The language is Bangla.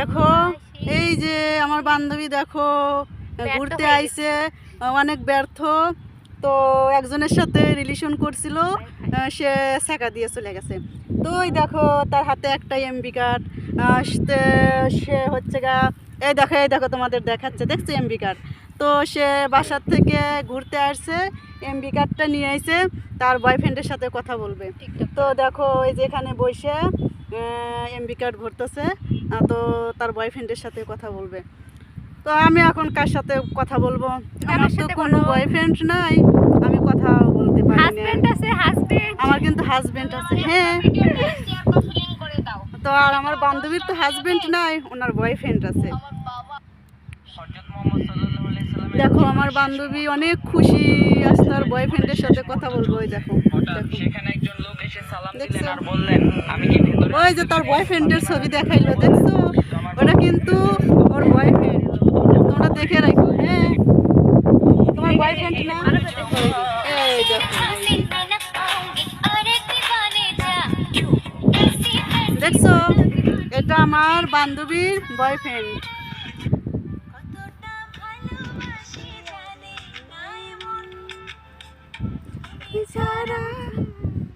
দেখো এই যে আমার বান্ধবী দেখো ঘুরতে আইছে অনেক ব্যর্থ। তো একজনের সাথে রিলেশন করছিল সে শেখা দিয়ে চলে গেছে। তো ওই দেখো তার হাতে একটা এমবি কার্ড সে হচ্ছে গা এই দেখো এই দেখো তোমাদের দেখাচ্ছে দেখছ এমবি কার্ড তো সে বাসার থেকে ঘুরতে আসছে এমবি কার্ডটা নিয়ে আইছে তার বয়ফ্রেন্ডের সাথে কথা বলবে। তো দেখো এই যে এখানে বসে এমবি কার্ড ভরতেছে তো তার বয়ফ্রেন্ডের সাথে কথা বলবে। তো আমি এখন কার সাথে কথা বলব? আমার তো কোনো বয়ফ্রেন্ড নাই আমি কথা বলতে পারি আছে হাজবেন্ড আমার কিন্তু হাজবেন্ড আছে হ্যাঁ। তো আর আমার বান্ধবীর তো হাজবেন্ড নাই ওনার বয়ফ্রেন্ড আছে। দেখো আমার বান্ধবী অনেক খুশি। আজ তার বয়ফ্রেন্ডের সাথে কথা বলব ওই দেখো। সেখানে একজন লোক এসে সালাম দিলেন আর বললেন আমি কি ভেতরে ওই যে তার বয়ফ্রেন্ডের ছবি দেখাইলো দেখছ? ওটা কিন্তু ওর বয়ফ্রেন্ড তোমরা দেখে রাখো হ্যাঁ? তোমার বয়ফ্রেন্ড না? এই দেখো। দেখছ? এটা আমার বান্ধবীর বয়ফ্রেন্ড 이 사람.